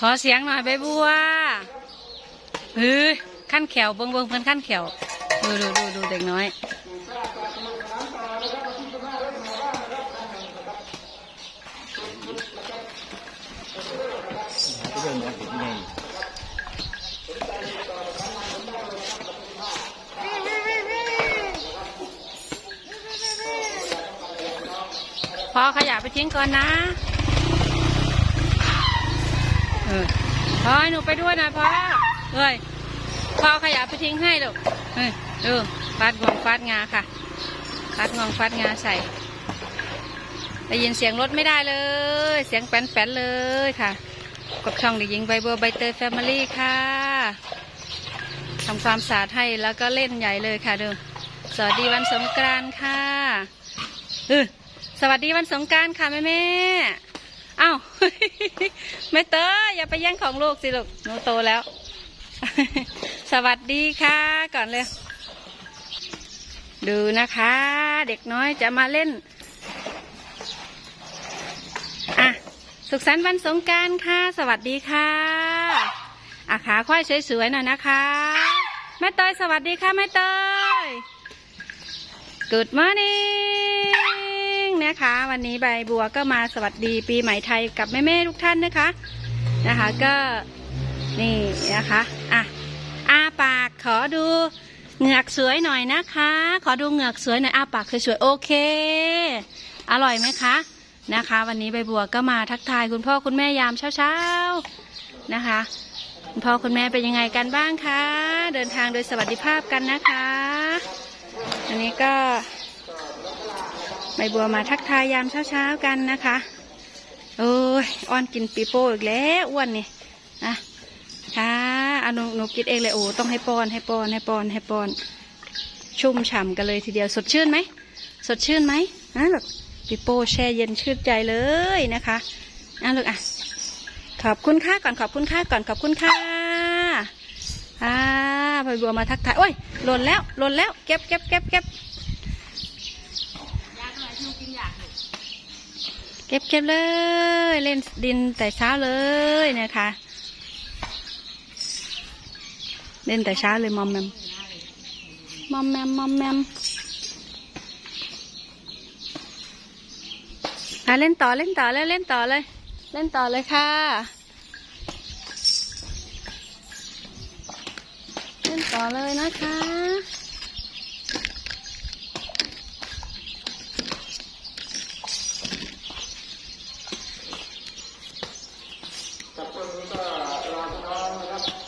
ขอเสียงหน่อยใบบัวเฮ้ยขั้นแขวเบิ้งเบิ้งเพิ่นขั้นแขวดูดูดูดูเด็กน้อย พอขยะไปทิ้งก่อนนะ เออพอให้หนูไปด้วยนะพ่อเอ้ยพอเอขยะไปทิ้งให้ลูกเออเออฟาดงวงฟาดงาค่ะฟาดงวงฟาดงาใส่ได้ยินเสียงรถไม่ได้เลย เสียงแป้นๆเลยค่ะ กับช่องเด็กหญิงใบเบัวใบเตยแฟมิลี่ค่ะทำความสะอาดให้แล้วก็เล่นใหญ่เลยค่ะดูสวัสดีวันสงกรานต์ค่ะเออสวัสดีวันสงกรานต์ค่ะแม่แม่ อ้าวแม่เตยอย่าไปแย่งของลูกสิลูกหนูโตแล้ว สวัสดีค่ะก่อนเลย ดูนะคะ เด็กน้อยจะมาเล่น อะ สุขสันต์วันสงการค่ะ สวัสดีค่ะอาขาควายสวยๆหน่อยนะคะแม่เตยสวัสดีค่ะแม่เตย Good morning นะคะ วันนี้ใบบัวก็มาสวัสดีปีใหม่ไทยกับแม่ๆทุกท่านนะคะ นะคะก็นี่นะคะอะอาปากขอดูเหงือกสวยหน่อยนะคะ ขอดูเหงือกสวยหน่อยอาปากสวยๆโอเค อร่อยไหมคะนะคะ วันนี้ใบบัวก็มาทักทายคุณพ่อคุณแม่ยามเช้าๆนะคะคุณพ่อคุณแม่เป็นยังไงกันบ้างคะ เดินทางโดยสวัสดิภาพกันนะคะ อันนี้ก็ ใบบัวมาทักทายยามเช้าๆกันนะคะ โอ้ยอ้อนกินปีโป้อีกแล้วอ้วนนี่นะค่ะอานูหนูกินเองเลยโอ้ต้องให้ป้อนให้ป้อนให้ป้อนให้ป้อน ชุ่มฉ่ำกันเลยทีเดียวสดชื่นไหมสดชื่นไหมนะลูกปีโป้แช่เย็นชื่นใจเลยนะคะอะลูกอะขอบคุณค่าก่อนขอบคุณค่าก่อนขอบคุณค่ะอ่าใบบัวมาทักทายโอ้ยหล่นแล้วหล่นแล้วเก็บเก็บเก็บเก็บ เก็บเก็บเลย เล่นดินแต่เช้าเลยนะคะ เล่นแต่เช้าเลยมอมแมมมอมแมมมอมแมมอะเล่นต่อเล่นต่อเลยเล่นต่อเลย เล่นต่อเลยค่ะ เล่นต่อเลยนะคะ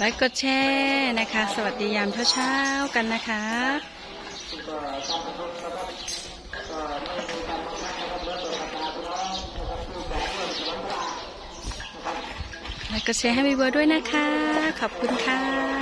ไลค์กดแชร์นะคะ สวัสดียามเช้าๆกันนะคะไลค์กดแชร์ให้วีเวอร์ด้วยนะคะ ขอบคุณค่ะ